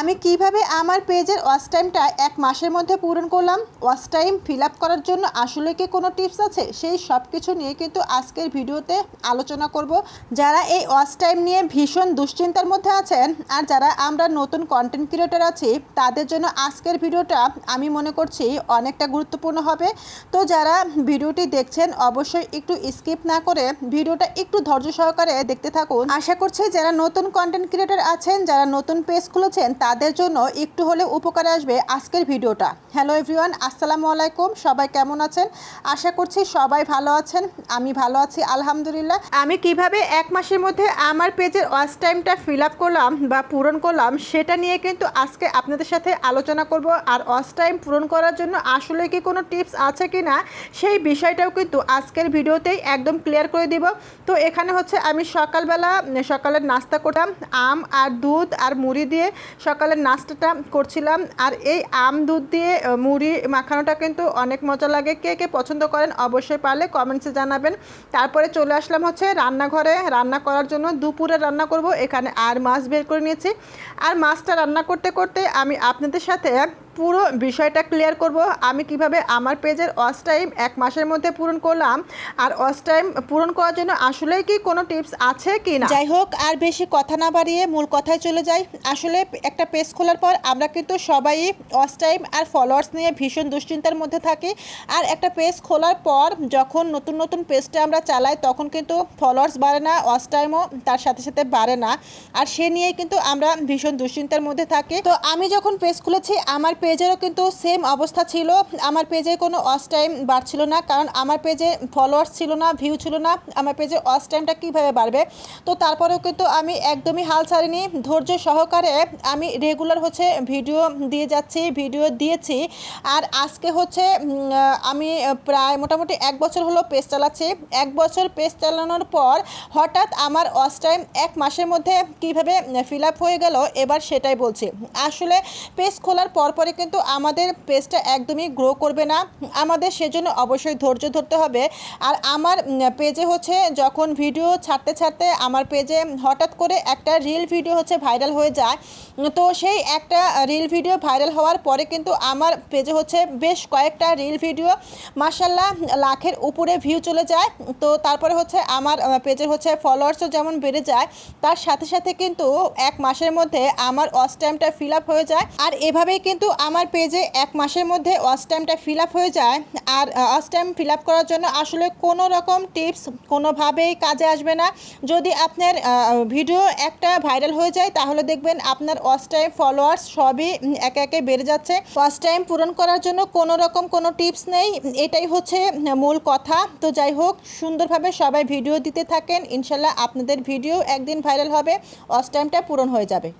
আমি কীভাবে আমার পেজের ওয়াচ টাইমটা এক মাসের মধ্যে পূরণ করলাম? ওয়াচ টাইম ফিল আপ করার জন্য আসলে কি কোনো টিপস আছে? সেই সব কিছু নিয়ে কিন্তু আজকের ভিডিওতে আলোচনা করব। যারা এই ওয়াচ টাইম নিয়ে ভীষণ দুশ্চিন্তার মধ্যে আছেন আর যারা আমরা নতুন কন্টেন্ট ক্রিয়েটার আছি, তাদের জন্য আজকের ভিডিওটা আমি মনে করছি অনেকটা গুরুত্বপূর্ণ হবে। তো যারা ভিডিওটি দেখছেন, অবশ্যই একটু স্কিপ না করে ভিডিওটা একটু ধৈর্য সহকারে দেখতে থাকুন। আশা করছি যারা নতুন কন্টেন্ট ক্রিয়েটার আছেন, যারা নতুন পেজ খুলেছেন তাদের জন্য একটু হলে উপকারে আসবে আজকের ভিডিওটা। হ্যালো এভরিওয়ান আসসালামু আলাইকুম। সবাই কেমন আছেন? আশা করছি সবাই ভালো আছেন। আমি ভালো আছি, আলহামদুলিল্লাহ। আমি কীভাবে এক মাসের মধ্যে আমার পেজের ওয়াচ টাইমটা ফিল আপ করলাম বা পূরণ করলাম, সেটা নিয়ে কিন্তু আজকে আপনাদের সাথে আলোচনা করব। আর ওয়াচ টাইম পূরণ করার জন্য আসলে কি কোনো টিপস আছে কি না সেই বিষয়টাও কিন্তু আজকের ভিডিওতেই একদম ক্লিয়ার করে দিব। তো এখানে হচ্ছে আমি সকালবেলা, সকালের নাস্তা করতাম, আম আর দুধ আর মুড়ি দিয়ে সকালের নাস্তাটা করছিলাম। আর এই আম দুধ দিয়ে মুড়ি মাখানোটা কিন্তু অনেক মজা লাগে। কে কে পছন্দ করেন অবশ্যই পারলে কমেন্টসে জানাবেন। তারপরে চলে আসলাম হচ্ছে রান্নাঘরে। রান্না করার জন্য দুপুরে রান্না করব। এখানে আর মাছ বের করে নিয়েছি। আর মাছটা রান্না করতে করতে আমি আপনাদের সাথে পুরো বিষয়টা ক্লিয়ার করব। আমি কীভাবে আমার পেজের ওয়াচ টাইম এক মাসের মধ্যে পূরণ করলাম আর ওয়াচ টাইম পূরণ করার জন্য আসলেই কি কোনো টিপস আছে কি না? যাই হোক, আর বেশি কথা না বাড়িয়ে মূল কথায় চলে যাই। আসলে একটা পেজ খোলার পর আমরা কিন্তু সবাই ওয়াচ টাইম আর ফলোয়ার্স নিয়ে ভীষণ দুশ্চিন্তার মধ্যে থাকি। আর একটা পেজ খোলার পর যখন নতুন নতুন পেজটা আমরা চালাই, তখন কিন্তু ফলোয়ার্স বাড়ে না ওয়াচ টাইমও তার সাথে সাথে বাড়ে না। আর সে নিয়েই কিন্তু আমরা ভীষণ দুশ্চিন্তার মধ্যে থাকি। তো আমি যখন পেজ খুলেছি, আমার পেজেরও কিন্তু সেম অবস্থা ছিল। আমার পেজে কোনো অস টাইম বাড়ছিল না, কারণ আমার পেজে ফলোয়ার্স ছিল না ভিউ ছিল না। আমার পেজে ওয়াচ টাইমটা কীভাবে বাড়বে? তো তারপরেও কিন্তু আমি একদমই হাল ছাড়িনি। ধৈর্য সহকারে আমি রেগুলার হচ্ছে ভিডিও দিয়ে যাচ্ছি ভিডিও দিয়েছি। আর আজকে হচ্ছে আমি প্রায় মোটামুটি এক বছর হলো পেজ চালাচ্ছি। এক বছর পেজ চালানোর পর হঠাৎ আমার ওয়াচ টাইম এক মাসের মধ্যে কীভাবে ফিল আপ হয়ে গেল, এবার সেটাই বলছি। আসলে পেজ খোলার পরপরই কিন্তু আমাদের পেজটা একদমই গ্রো করবে না। আমাদের সেজন্য অবশ্যই ধৈর্য ধরতে হবে। আর আমার পেজে হচ্ছে যখন ভিডিও ছাড়তে ছাড়তে আমার পেজে হঠাৎ করে একটা রিল ভিডিও হচ্ছে ভাইরাল হয়ে যায়, তো সেই একটা রিল ভিডিও ভাইরাল হওয়ার পরে কিন্তু আমার পেজে হচ্ছে বেশ কয়েকটা রিল ভিডিও মাসাল্লাহ লাখের উপরে ভিউ চলে যায়। তো তারপরে হচ্ছে আমার পেজে হচ্ছে ফলোয়ার্সও যেমন বেড়ে যায়, তার সাথে সাথে কিন্তু এক মাসের মধ্যে আমার ওয়াচ টাইমটা ফিল আপ হয়ে যায়। আর এভাবেই কিন্তু আমার পেজে এক মাসের মধ্যে ওয়াচ টাইমটা ফিল আপ হয়ে যায়। আর ওয়াচ টাইম ফিল আপ করার জন্য আসলে কোনো রকম টিপস কোনোভাবেই কাজে আসবে না। যদি আপনার ভিডিও একটা ভাইরাল হয়ে যায়, তাহলে দেখবেন আপনার ওয়াচ টাইম ফলোয়ার্স সবই একে একে বেড়ে যাচ্ছে। ওয়াচ টাইম পূরণ করার জন্য কোনো রকম কোনো টিপস নেই। এটাই হচ্ছে মূল কথা। তো যাই হোক, সুন্দরভাবে সবাই ভিডিও দিতে থাকেন। ইনশাল্লাহ আপনাদের ভিডিও একদিন ভাইরাল হবে। ওয়াচ টাইমটা পূরণ হয়ে যাবে।